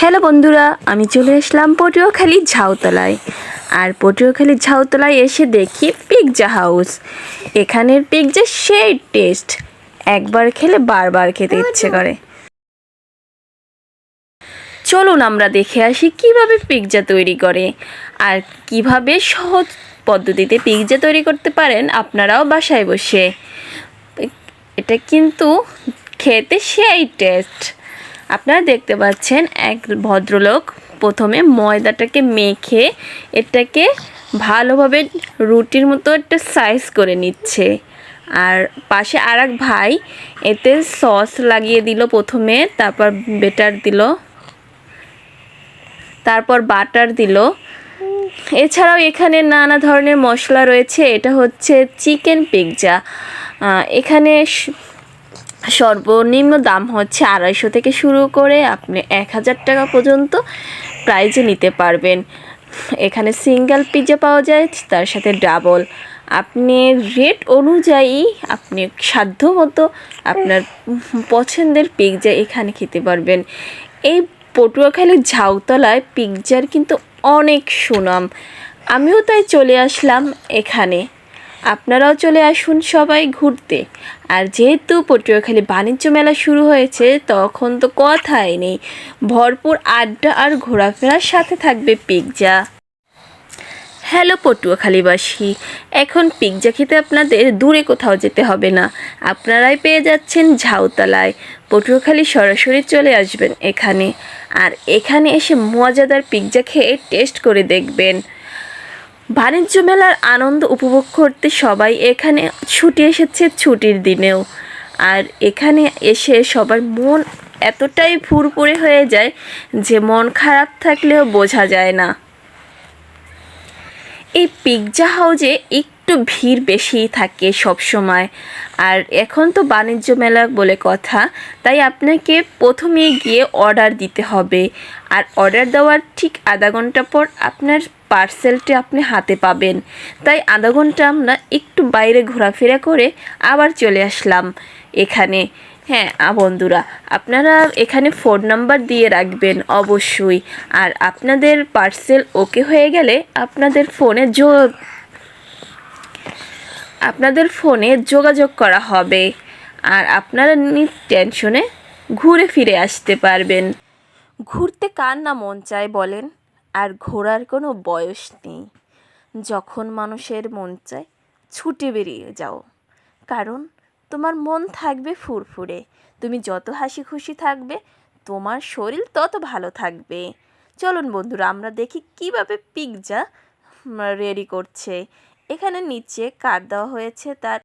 Hello বন্ধুরা, আমি চলে আসলাম পটুয়াখালী ঝাউতলায়। আর পটুয়াখালী ঝাউতলায় এসে দেখি পিৎজা হাউস এখানের পিৎজা সেই টেস্ট একবার খেলে বারবার খেতে ইচ্ছে করে। চলুন আমরা দেখে আসি কীভাবে পিৎজা তৈরি করে। আর কীভাবে সহজ পদ্ধতিতে পিৎজা তৈরি করতে পারেন আপনারাও বাসায় বসে। এটা কিন্তু খেতে সেই টেস্ট আপনারা দেখতে পাচ্ছেন এক ভদ্রলোক প্রথমে ময়দাটাকে মেখে এটাকে ভালোভাবে রুটির মতো একটা সাইজ করে নিচ্ছে। আর পাশে আর ভাই এতে সস লাগিয়ে দিল প্রথমে, তারপর বেটার দিল, তারপর বাটার দিল। এছাড়াও এখানে নানা ধরনের মশলা রয়েছে, এটা হচ্ছে চিকেন পিৎজা এখানে সর্বনিম্ন দাম হচ্ছে আড়াইশো থেকে শুরু করে আপনি এক হাজার টাকা পর্যন্ত প্রাইজে নিতে পারবেন। এখানে সিঙ্গেল পিৎজা পাওয়া যায়, তার সাথে ডাবল আপনি রেট অনুযায়ী আপনি সাধ্য মতো আপনার পছন্দের পিৎজা এখানে খেতে পারবেন। এই পটুয়াখালীর ঝাউতলায় পিৎজার কিন্তু অনেক সুনাম। আমিও তাই চলে আসলাম এখানে। আপনারাও চলে আসুন সবাই ঘুরতে। আর যেহেতু পটুয়াখালী বাণিজ্য মেলা শুরু হয়েছে, তখন তো কথাই নেই। ভরপুর আড্ডা আর ঘোরাফেরার সাথে থাকবে পিৎজা। হ্যালো পটুয়াখালীবাসী, এখন পিৎজা খেতে আপনাদের দূরে কোথাও যেতে হবে না। আপনারাই পেয়ে যাচ্ছেন ঝাউতলায়। পটুয়াখালী সরাসরি চলে আসবেন এখানে। আর এখানে এসে মজাদার পিৎজা খেয়ে টেস্ট করে দেখবেন। বাণিজ্য মেলার আনন্দ উপভোগ করতে সবাই এখানে ছুটি এসেছে ছুটির দিনেও। আর এখানে এসে সবার মন এতটাই ফুরফুরে হয়ে যায় যে মন খারাপ থাকলেও বোঝা যায় না। এই পিৎজা হাউজে একটু ভিড় বেশিই থাকে সব সময় আর এখন তো বাণিজ্য মেলা বলে কথা, তাই আপনাকে প্রথমে গিয়ে অর্ডার দিতে হবে। আর অর্ডার দেওয়ার ঠিক আধা ঘণ্টা পর আপনার পার্সেলটি আপনি হাতে পাবেন। তাই আধা ঘণ্টা আমরা একটু বাইরে ঘোরাফেরা করে আবার চলে আসলাম এখানে। হ্যাঁ বন্ধুরা, আপনারা এখানে ফোন নাম্বার দিয়ে রাখবেন অবশ্যই। আর আপনাদের পার্সেল ওকে হয়ে গেলে আপনাদের ফোনে যো আপনাদের ফোনে যোগাযোগ করা হবে। আর আপনারা টেনশনে ঘুরে ফিরে আসতে পারবেন। ঘুরতে কার না মন চায় বলেন? আর ঘোরার কোনো বয়স নেই। যখন মানুষের মন চায়, ছুটে বেরিয়ে যাও। কারণ তোমার মন থাকবে ফুরফুরে। তুমি যত হাসি খুশি থাকবে, তোমার শরীর তত ভালো থাকবে। চলুন বন্ধুরা, আমরা দেখি কীভাবে পিৎজা রেডি করছে। এখানে নিচে কাঠ দেওয়া হয়েছে তার